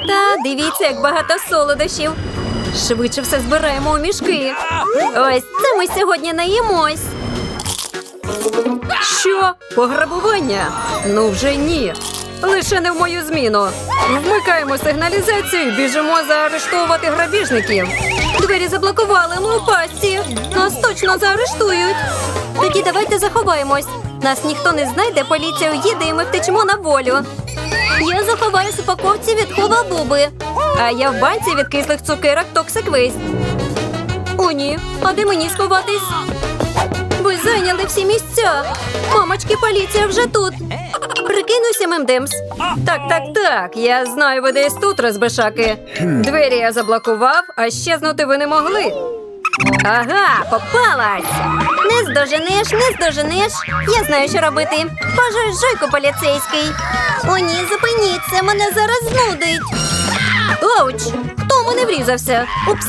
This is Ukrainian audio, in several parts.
Дівчата, дивіться, як багато солодощів. Швидше все збираємо у мішки. Ось це ми сьогодні наїмось. Що? Пограбування? Ну вже ні. Лише не в мою зміну. Вмикаємо сигналізацію і біжимо заарештовувати грабіжників. Двері заблокували, ми у пастці. Нас точно заарештують. Тоді давайте заховаємось. Нас ніхто не знайде, поліція уїде і ми втечемо на волю. Я заховаюсь у упаковці від хова буби. А я в банці від кислих цукерок Toxic Waste. О, ні. А де мені сховатись? Ви зайняли всі місця. Мамочки, поліція вже тут. Прикинуся мемдемс. Так, так, так. Я знаю, ви десь тут, розбишаки. Двері я заблокував, а щезнути ви не могли. Ага, попалась. Не здоженеш, не здоженеш. Я знаю, що робити. Бажаю жойку поліцейський. О, ні, зупиніться, мене зараз знудить. Оуч! Хто мене врізався? Упс.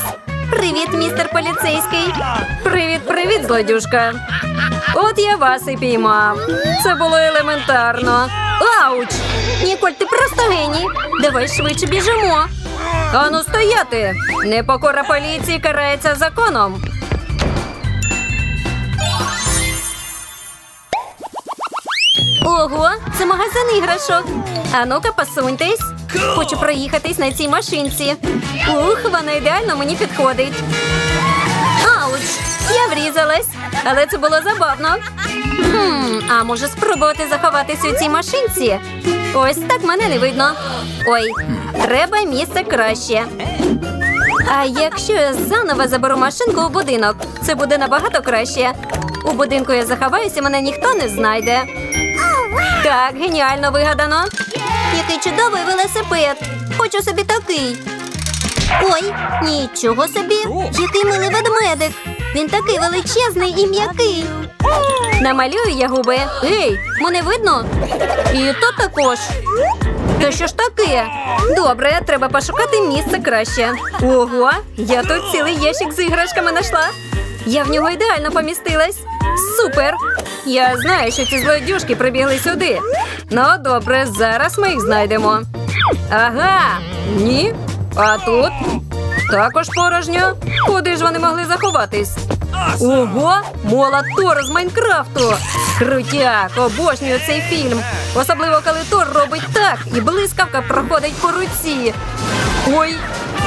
Привіт, містер поліцейський. Привіт, привіт, злодюшка. От я вас і піймав. Це було елементарно. Ауч! Ніколь, ти просто геній. Давай швидше біжимо. Ану стояти! Непокора поліції карається законом. Ого, це магазин іграшок. А ну-ка, посуньтесь. Хочу проїхатись на цій машинці. Ух, вона ідеально мені підходить. Ауч! Я врізалась, але це було забавно. Хм, а може спробувати заховатись у цій машинці? Ось так мене не видно. Ой, треба місце краще. А якщо я заново заберу машинку у будинок, це буде набагато краще. У будинку я заховаюся, мене ніхто не знайде. Так, геніально вигадано. Який чудовий велосипед. Хочу собі такий. Ой, нічого собі. Який милий ведмедик. Він такий величезний і м'який. Намалюю я губи. Ей, мене видно? І то також. Та що ж таке? Добре, треба пошукати місце краще. Ого, я тут цілий ящик з іграшками знайшла. Я в нього ідеально помістилась. Супер! Я знаю, що ці злодюжки прибігли сюди. Ну, добре, зараз ми їх знайдемо. Ага, ні. А тут також порожньо. Куди ж вони могли заховатись? Ого, молот Тор з Майнкрафту. Крутяк, обожнюю цей фільм. Особливо, коли Тор робить так, і блискавка проходить по руці. Ой,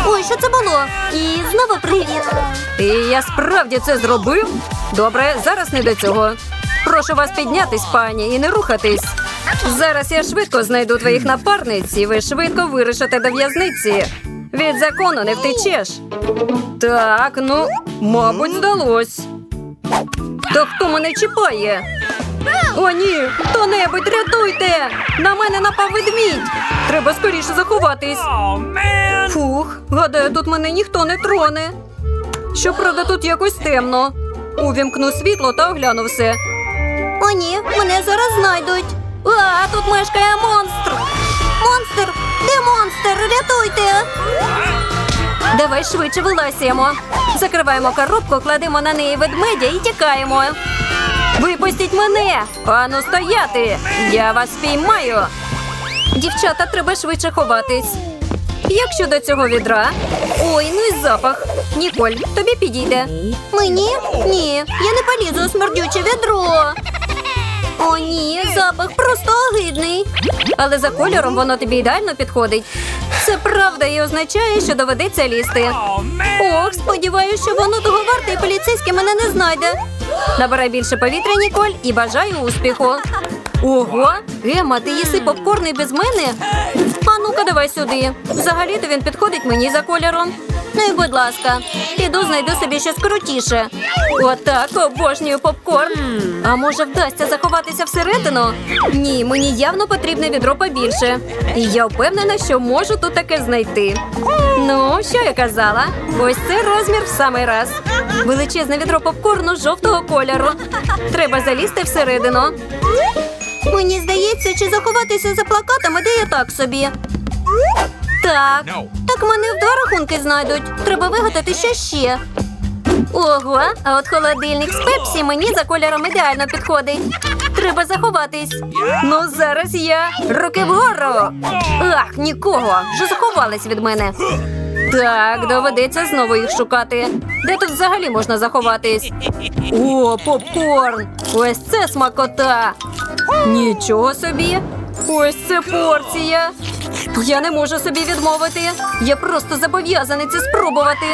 ой, що це було? І знову привіт. І я справді це зробив? Добре, зараз не до цього. Прошу вас піднятись, пані, і не рухатись. Зараз я швидко знайду твоїх напарниць, і ви швидко вирішите до в'язниці. Від закону не втечеш. Так, ну, мабуть, здалось. Та хто мене чіпає? О, ні, хто-небудь рятуйте! На мене напав ведмідь! Треба скоріше заховатись. Фух, гадаю, тут мене ніхто не троне. Щоправда, тут якось темно. Увімкну світло та огляну все. О, ні, мене зараз знайдуть. А, тут мешкає монстр. Монстр! Де монстр? Рятуйте! Давай швидше виласіємо. Закриваємо коробку, кладемо на неї ведмедя і тікаємо. Випустіть мене! Ану стояти! Я вас спіймаю. Дівчата, треба швидше ховатись. Як щодо цього відра? Ой, ну і запах. Ніколь, тобі підійде. Мені? Ні, я не полізу у смердюче відро. О, ні, запах просто огидний. Але за кольором воно тобі ідеально підходить. Це правда і означає, що доведеться лізти. Ох, сподіваюся, що воно того варте, і поліцейський мене не знайде. Набирай більше повітря, Ніколь, і бажаю успіху. Ого, Гема, ти їси попкорн без мене? А ну-ка, давай сюди. Взагалі-то він підходить мені за кольором. Ну і будь ласка, піду знайду собі щось крутіше. Отак обожнюю попкорн. А може вдасться заховатися всередину? Ні, мені явно потрібне відро побільше. І я впевнена, що можу тут таке знайти. Ну, що я казала? Ось це розмір в самий раз. Величезне відро попкорну жовтого кольору. Треба залізти всередину. Мені здається, чи заховатися за плакатами, де я так собі. Так, так мене в два рахунки знайдуть. Треба вигадати що ще. Ого, а от холодильник з пепсі мені за кольором ідеально підходить. Треба заховатись. Ну зараз я руки вгору. Ах, нікого. Вже заховались від мене. Так, доведеться знову їх шукати. Де тут взагалі можна заховатись? О, попкорн! Ось це смакота! Нічого собі! Ось це порція! Я не можу собі відмовити. Я просто зобов'язаний це спробувати.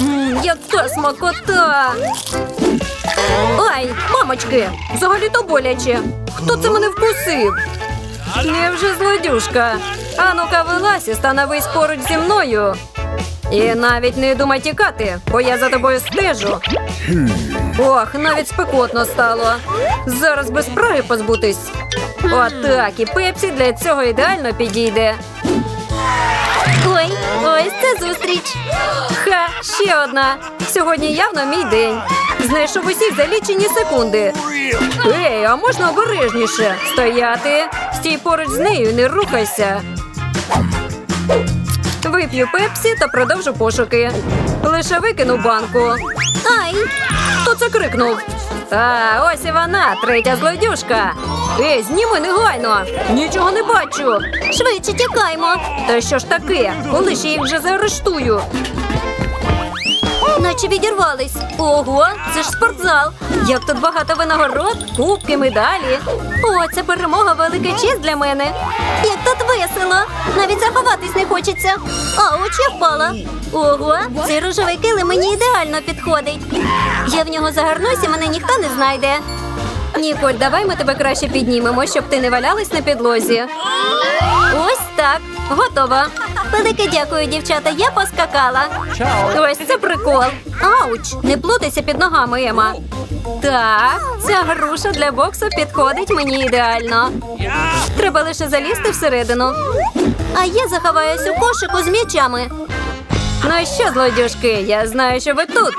Мм, яка смакота! Ай, мамочки, взагалі-то боляче. Хто це мене вкусив? Невже злодюшка? А ну-ка вилазь становись поруч зі мною. І навіть не думай тікати, бо я за тобою стежу. Ох, навіть спекотно стало. Зараз без спраги позбутись. Отак, і пепсі для цього ідеально підійде. Ой, ось це зустріч. Ха, ще одна. Сьогодні явно мій день. Знайшов усіх за лічені секунди. Ей, а можна обережніше? Стояти. Стій поруч з нею і не рухайся. Вип'ю пепсі та продовжу пошуки. Лише викину банку. Ай! Хто це крикнув? А, ось і вона, третя злодюшка. Ей, зніми негайно. Нічого не бачу. Швидше тікаймо. Та що ж таке? Коли я їх вже заарештую? Наче відірвались. Ого, це ж спортзал. Як тут багато винагород, кубки, медалі. О, ця перемога велика честь для мене. Як тут весело. Навіть заховатись не хочеться. Ауч, я впала. Ого, цей рожевий килим мені ідеально підходить. Я в нього загорнусь і мене ніхто не знайде. Ніколь, давай ми тебе краще піднімемо, щоб ти не валялась на підлозі. Ось так, готова. Велике дякую, дівчата. Я поскакала. Ось це прикол. Ауч, не плутайся під ногами, Ема. Так, ця груша для боксу підходить мені ідеально. Треба лише залізти всередину. А я заховаюсь у кошику з м'ячами. Ну що, злодюжки, я знаю, що ви тут.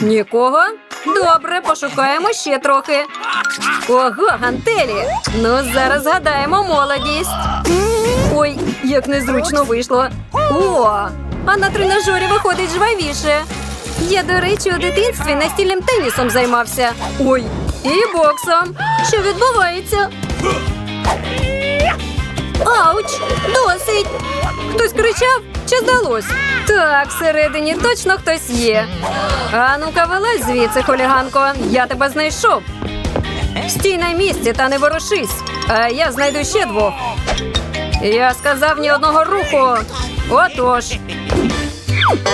Нікого? Добре, пошукаємо ще трохи. Ого, гантелі. Ну, зараз згадаємо молодість. Ой, як незручно вийшло. О, а на тренажері виходить жвавіше. Я, до речі, у дитинстві настільним тенісом займався. Ой, і боксом. Що відбувається? Ауч! Досить! Хтось кричав чи здалось? Так, всередині точно хтось є. А ну-ка, вилазь звідси, хуліганко. Я тебе знайшов. Стій на місці та не ворушись. А я знайду ще двох. Я сказав ні одного руху. Отож.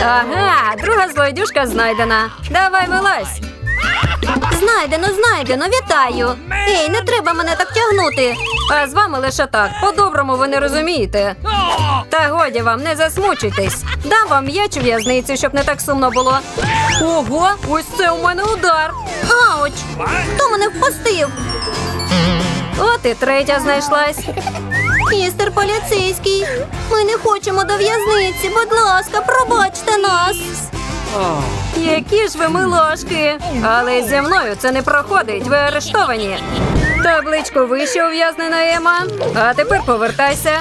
Ага, друга злойдюшка знайдена. Давай вилазь. Знайдено, знайдено, вітаю. Ей, не треба мене так тягнути. А з вами лише так. По-доброму ви не розумієте. Та годі вам, не засмучуйтесь. Дам вам м'яч у в'язницю, щоб не так сумно було. Ого, ось це у мене удар. Ауч! Хто мене впустив? От і третя знайшлась. Містер поліцейський, ми не хочемо до в'язниці. Будь ласка, пробачте нас. Які ж ви милошки! Але зі мною це не проходить. Ви арештовані. Табличку вище ув'язнена Ема. А тепер повертайся.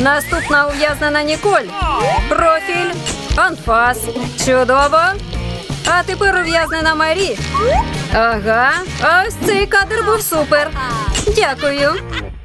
Наступна ув'язнена Ніколь. Профіль. Анфас. Чудово. А тепер ув'язнена Марі. Ага, ось цей кадр був супер. Дякую.